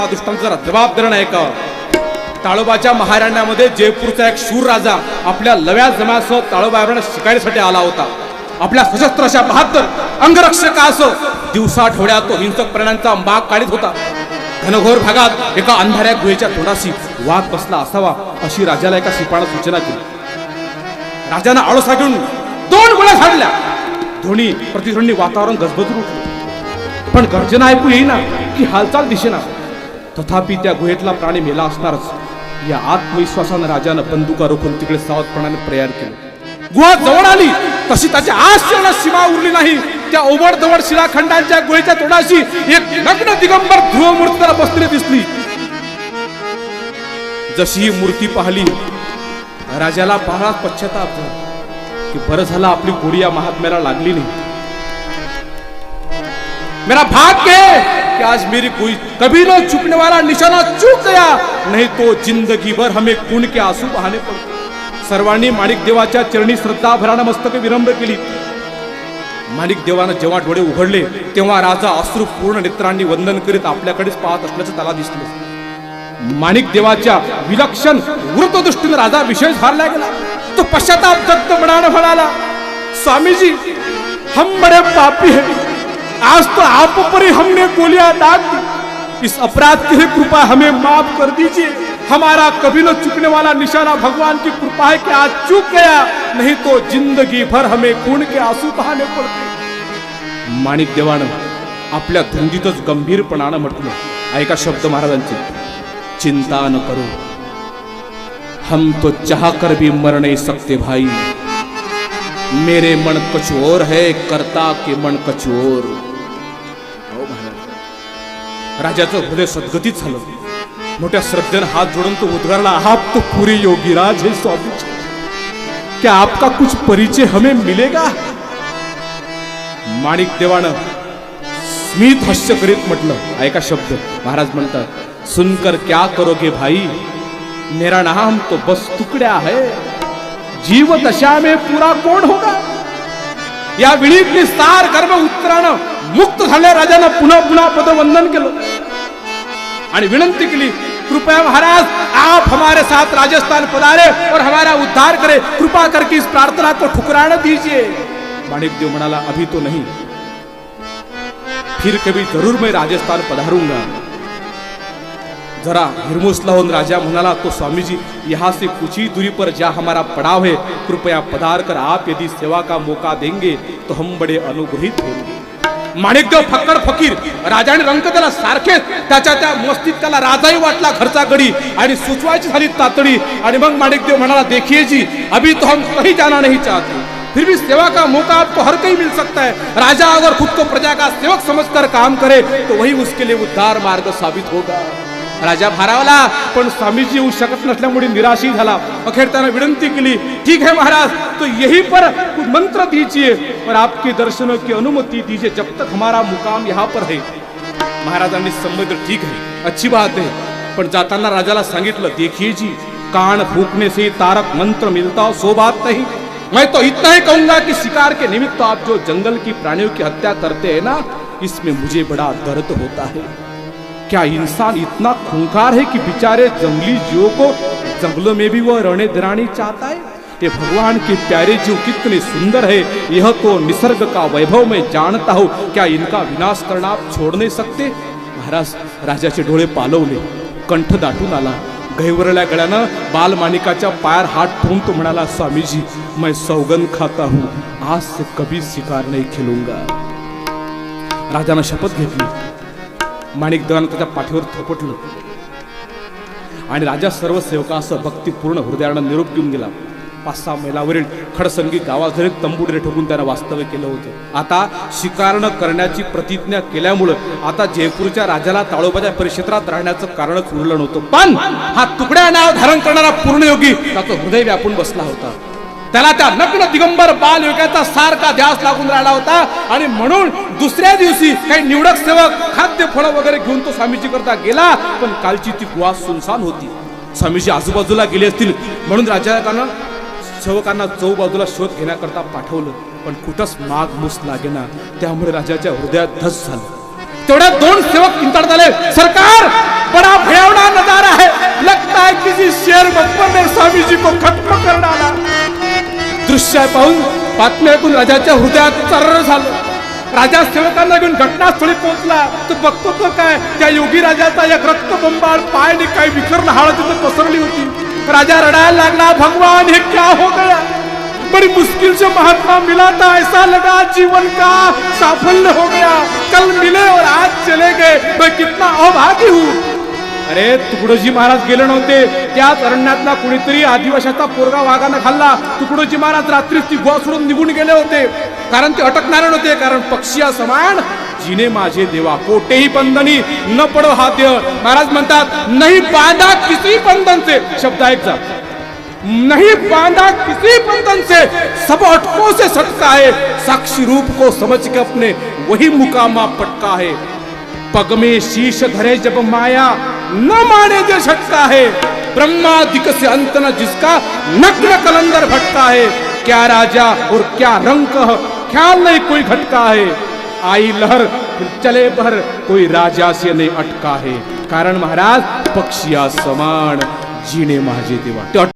दुष्टांचा जरा जबाबदार नाही का ताळोबाच्या महाराण्यामध्ये जयपूरचा एक शूर राजा आपल्या लव्या जमासह ताळोबावरण शिकायसाठी आला होता. आपल्या सशस्त्र अशा बहात्तर अंगरक्षकासह दिवसा ठोड्यात तो हिंसक प्राण्यांचा माग काढीत होता. घनघोर भागात एका अंधाऱ्या गुहेच्या तोंडाशी वाघ बसला असावा अशी राजाला एका शिपाळा सूचना केली. राजानं आळोसा घेऊन दोन गोळ्या झाडल्या. ध्वनी प्रतिध्वनी वातावरण गजबजून उठलं. पण गर्जना ऐकू येईना की हालचाल दिसेना. तथापि त्या गुहेतला प्राणी मेला असणारच. या आत्मविश्वासानं राजानं बंदुका रोखून तिकडे सावधपणाने प्रयाण केला. गुहा जवळ आली. तशी त्याच्या आश्चर्य सीमा उरली नाही. त्या ओबड दवड शिलाखंडांच्या गुहेच्या तोडाशी एक नग्न दिगंबर ध्रुव मूर्ती त्याला बसलेली दिसली. जशी ही मूर्ती पाहिली राजाला बराच पश्चाताप झाला की बरं झालं आपली गोडी या महात्म्याला लागली नाही. मेरा भाग्य है कि आज मेरी कोई कभी न चुकने वाला निशाना चूक गया। नहीं तो जिंदगी भर हमें खून के आंसू बहाने पडते। सर्वांनी माणिक देवाच्या चरणी श्रद्धा भरानं मस्तक विरंभ केली। माणिक देवानं जेव्हा डोळे उघडले तेव्हा राजा अश्रू पूर्ण नेत्रांनी वंदन करीत आपल्याकडेच पाहत असल्याचं त्याला दिसलं. माणिक देवाच्या विलक्षण वृत्तदृष्टीने राजा विशेष हारला गेला. तो पश्चाताप दत्त म्हणाला स्वामीजी हम बड़े पापी हैं। आज तो आप पर ही हमने गोलियां दाग दी। इस अपराध की ही कृपा हमें माफ कर दीजिए। हमारा कभी न चुकने वाला निशाना भगवान की कृपा है कि आज चुक गया। नहीं तो जिंदगी भर हमें खून के आंसू बहाने पडते। माणिक देवानं आपल्या धुंदीतच गंभीरपणानं म्हटलं. ऐका शब्द महाराजांचे. चिंता न करो. हम तो चाह कर भी मर नहीं सकते भाई। मेरे मन कुछ और है करता के मन कुछ और। हो महाराज. राजाचं हृदय सद्गतीत झालं. मोठ्या श्रद्धेनं हात जोडून तो उद्गारला आप तो पुरी योगीराज हे स्वामी क्या आपका कुछ परिचय हमें मिलेगा? माणिक देवानं स्मित हास्य करीत म्हटलं. ऐका शब्द. महाराज म्हणतात सुनकर क्या करोगे भाई? मेरा नाम तो बस तुकड्या है. जीव दशा में पूरा कोण होगा? या विळीतली सार कर्म उत्तरानं मुक्त झाल्या राजानं पुन्हा पुन्हा पदवंदन केलं. आणि विनंती केली कृपया महाराज आप हमारे साथ राजस्थान पधारे और हमारा उद्धार करे. कृपा करके इस प्रार्थना को ठुकराने दीजिए. माणिकदेव म्हणाला अभी तो नहीं. फिर कभी जरूर मैं राजस्थान पधारूंगा. जरा हिरमुसला होऊन राजा म्हणाला तो स्वामी जी यहाँ से कुछ ही दूरी पर जा हमारा पड़ाव है। कृपया पधार कर आप यदि सेवा का मौका देंगे तो हम बड़े अनुग्रहित होंगे। माणिकदेव फक्कड फकीर राजाने रंग त्याला सारखेच त्याच्या त्या मस्तीत त्याला राजाही वाटला घरचा गडी आणि सुचवायची झाली तातडी. आणि मग माणिकदेव म्हणाला देखिए जी अभी तो हम कहीं जाना नहीं चाहते। फिर भी सेवा का मौका आपको हर कहीं मिल सकता है। राजा अगर खुद को प्रजा का सेवक समझकर काम करे तो वही उसके लिए उद्धार मार्ग साबित होगा। राजा भारावला पण स्वामीजी येऊ शकत नसल्यामुळे निराशी झाला. अखेर त्यानं विनंती केली ठीक है महाराज तो यही पर मंत्र दीजिए पर आपके दर्शनों की अनुमति दीजिए जब तक हमारा मुकाम यहाँ पर है. महाराजांनी संबंध ठीक है अच्छी बात है पण जाताना राजाला सांगितलं देखिए जी कान फूकने से तारक मंत्र मिलता हो सो बात नहीं। मैं तो इतना ही कहूंगा कि शिकार के निमित्त आप जो जंगल की प्राणियों की हत्या करते हैं ना इसमें मुझे बड़ा दर्द होता है। क्या इंसान इतना खूंखार है कि बेचारे जंगली जीवों को जंगलों में भी वह रहने दरानी चाहता है? ये भगवान के प्यारे जीव कितने सुंदर है। यह तो निसर्ग का वैभव मैं जानता हूँ। क्या इनका विनाश करना आप छोड़ नहीं सकते? महाराज राजाचे डोळे पालवले कंठ दाटून आला. गैवरल्या गळ्यानं बालमानिकाच्या पायार हात ठेवून तो म्हणाला स्वामीजी मैं सौगंध खाता हूँ. आज से कभी शिकार नहीं खेलूंगा. राजानं शपथ घेतली. माणिकदेवानं त्याच्या पाठीवर थपटलं. आणि राजा सर्व सेवकासह भक्तीपूर्ण हृदयानं निरोप घेऊन गेला. पाच सहा मैलावरील खडसंगी गावाजरी तंबुडे ठोकून त्यानं वास्तव्य केलं होतं. आता शिकारणं करण्याची प्रतिज्ञा केल्यामुळं आता जयपूरच्या राजाला ताळोबाच्या परिक्षेत्रात राहण्याचं कारणच उरलं नव्हतं. पण हा तुकड्या नाव धारण करणारा पूर्णयोगी त्याचं हृदय व्यापून बसला होता. त्याला त्या नग्न दिगंबर बाल योगाचा सारखा ध्यास लागून राहिला होता. आणि म्हणून दुसऱ्या दिवशी काही निवडक सेवक खाद्य फळं वगैरे घेऊन तो स्वामीजी करता गेला. पण कालची ती गुहा सुनसान होती. स्वामीजी आजूबाजूला गेले असतील. म्हणून राजानं सेवकांना चौबाजूला शोध घेण्याकरता पाठवलं. पण कुठंच माग मूस लागेना. त्यामुळे राजाच्या हृदयात धस झालं. तेवढ्या दोन सेवक किंताड झाले. सरकार बड़ा भयावना नजारा है लगता है किसी शेर बप्पर ने स्वामी जी को खत्म कर डाला दृश्य पाहून बातमी ऐकून राजाच्या हृदयात चर्र झालं. राजा सेवकांना घेऊन घटनास्थळी पोहोचला. तर बघतो तो काय? त्या योगी राजाचा एक रक्तबंबाळ पाय आणि काही विखरण हाळ तिथं पसरली होती. राजा रडायला लागला भगवान हे क्या हो गया? बड़ी मुश्किल से महात्मा मिला था ऐसा लगा जीवन का साफल्य हो गया. कल मिले और आज चले गए. मैं कितना अभागी हूँ. अरे तुकडोजी महाराज गेले नव्हते. त्याच अरण्यातला कुणीतरी आदिवाशाचा पोरगा वाघानं खाल्ला. तुकडोजी महाराज रात्रीच ती गुहा सोडून निघून गेले होते. कारण ते अटकणारे नव्हते कारण पक्षीया समान जिने माझे देवा कोठेही बंधनी न पडो हा देह. महाराज म्हणतात नाही बांधा किती बंधन से शब्द ऐकचा नहीं बांधा किसी बंधन से सब अटकों से सटका है. साक्षी रूप को समझ के अपने वही मुकामा पटका है. पग में शीश धरे जब माया न माने जो सकता है। ब्रह्मादिक से अंत न जिसका नग्न कलंदर भटका है। क्या राजा और क्या रंग ख्याल नहीं कोई घटका है। आई लहर चले भर कोई राजा से नहीं अटका है। कारण महाराज, पक्षिया समान, जीने माझे देवा।